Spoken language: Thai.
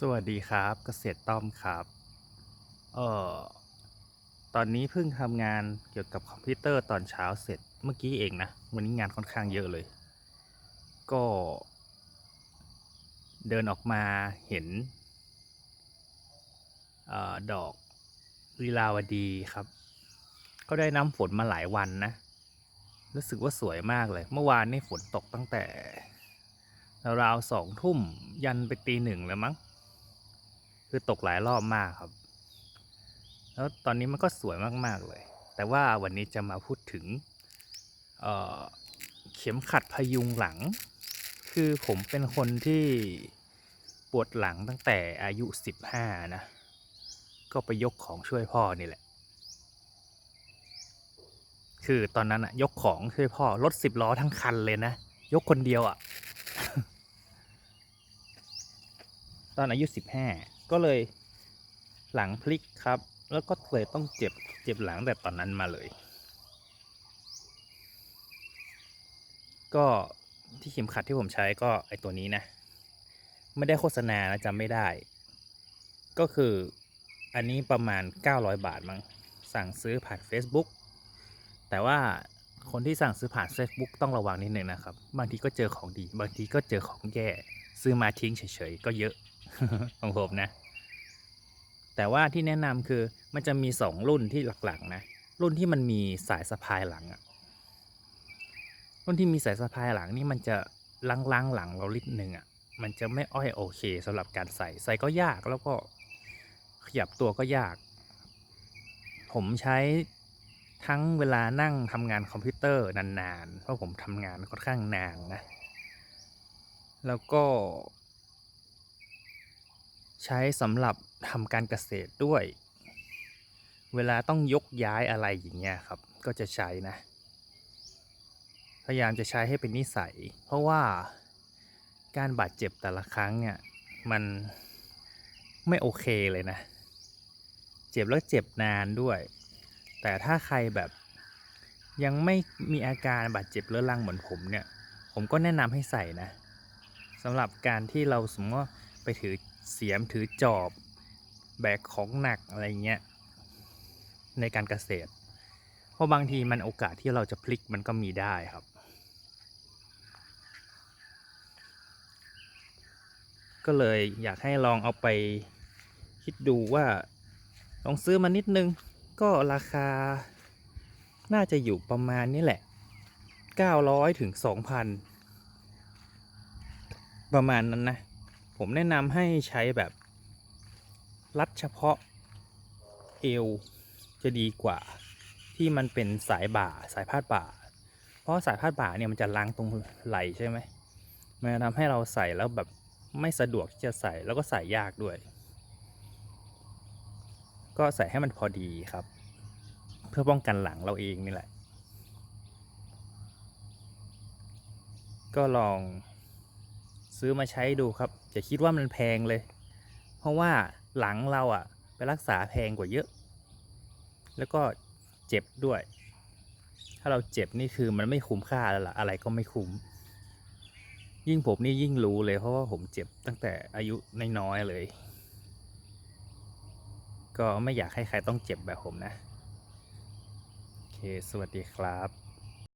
สวัสดีครับเกษตรต้อมครับเอ่อตอนนี้เพิ่งทำงานเกี่ยวกับคอมพิวเตอร์ตอนเช้าเสร็จเมื่อกี้เองนะ วันนี้งานค่อนข้างเยอะเลย ก็ เดินออกมาเห็นออดอกลีลาวดีครับ ก็ได้น้ำฝนมาหลายวันนะ รู้สึกว่าสวยมากเลย เมื่อวานนี่ฝนตกตั้งแต่ราวสองทุ่มยันไปตีหนึ่งแล้วมั้ง คือตกหลายรอบมากครับ แล้วตอนนี้มันก็สวยมากๆเลย แต่ว่าวันนี้จะมาพูดถึงเเข็มขัดพยุงหลัง คือผมเป็นคนที่ปวดหลังตั้งแต่อายุ 15 นะ ก็ไปยกของช่วยพ่อนี่แหละ คือตอนนั้นอะยกของช่วยพ่อรถสิบล้อทั้งคันเลยนะ ยกคนเดียวอะตอนอายุ15 ก็เลยหลังพลิกครับ แล้วก็เลยต้องเจ็บเจ็บหลังแต่ตอนนั้นมาเลย ก็ที่เข็มขัดที่ผมใช้ก็ไอตัวนี้นะ ไม่ได้โฆษณานะจำไม่ได้ ก็คืออันนี้ประมาณ 900 บาทมั้งสั่งซื้อผ่าน Facebook แต่ว่าคนที่สั่งซื้อผ่าน Facebook ต้องระวังนิดนึงนะครับ บางทีก็เจอของดี บางทีก็เจอของแย่ ซื้อมาทิ้งเฉยๆ ก็เยอะ ของผมนะ แต่ว่าที่แนะนำคือมันจะมีสองรุ่นที่หลักๆนะ รุ่นที่มันมีสายสะพายหลังอะรุ่นที่มีสายสะพายหลังนี่มันจะลังๆหลังเราลิดนึงอะมันจะไม่อ้อยโอเคสำหรับการใส่ ใส่ก็ยากแล้วก็ขยับตัวก็ยาก ผมใช้ทั้งเวลานั่งทำงานคอมพิวเตอร์นานๆ เพราะผมทำงานค่อนข้างนานนะ แล้วก็ ใช้สำหรับทำการเกษตรด้วย เวลาต้องยกย้ายอะไรอย่างเงี้ยครับ ก็จะใช้นะ พยายามจะใช้ให้เป็นนิสัย เพราะว่าการบาดเจ็บแต่ละครั้งเนี่ยมันไม่โอเคเลยนะ เจ็บแล้วเจ็บนานด้วย แต่ถ้าใครแบบยังไม่มีอาการบาดเจ็บเรื้อรังเหมือนผมเนี่ย ผมก็แนะนำให้ใส่นะสำหรับการที่เราสมมติว่าไปถือ เสียมถือจอบแบกของหนักอะไรเงี้ยในการเกษตร เพราะบางทีมันโอกาสที่เราจะพลิกมันก็มีได้ครับ ก็เลยอยากให้ลองเอาไปคิดดูว่าลองซื้อมานิดนึง ก็ราคาน่าจะอยู่ประมาณนี้แหละ 900ถึง2,000 ประมาณนั้นนะ ผมแนะนำให้ใช้แบบ รัดเฉพาะเอวจะดีกว่าที่มันเป็นสายบ่าสายพาดบ่า เพราะสายพาดบ่าเนี่ยมันจะล้างตรงไหลใช่ไหมมันจะทำให้เราใส่แล้วแบบไม่สะดวกที่จะใส่แล้วก็ใส่ยากด้วย ก็ใส่ให้มันพอดีครับ เพื่อป้องกันหลังเราเองนี่แหละ ก็ลอง ซื้อมาใช้ดูครับอย่าคิดว่ามันแพงเลย เพราะว่าหลังเราอะไปรักษาแพงกว่าเยอะ แล้วก็เจ็บด้วย ถ้าเราเจ็บนี่คือมันไม่คุ้มค่าแล้วล่ะอะไรก็ไม่คุ้ม ยิ่งผมนี่ยิ่งรู้เลยเพราะว่าผมเจ็บตั้งแต่อายุน้อยๆเลย ก็ไม่อยากให้ใครต้องเจ็บแบบผมนะ โอเค สวัสดีครับ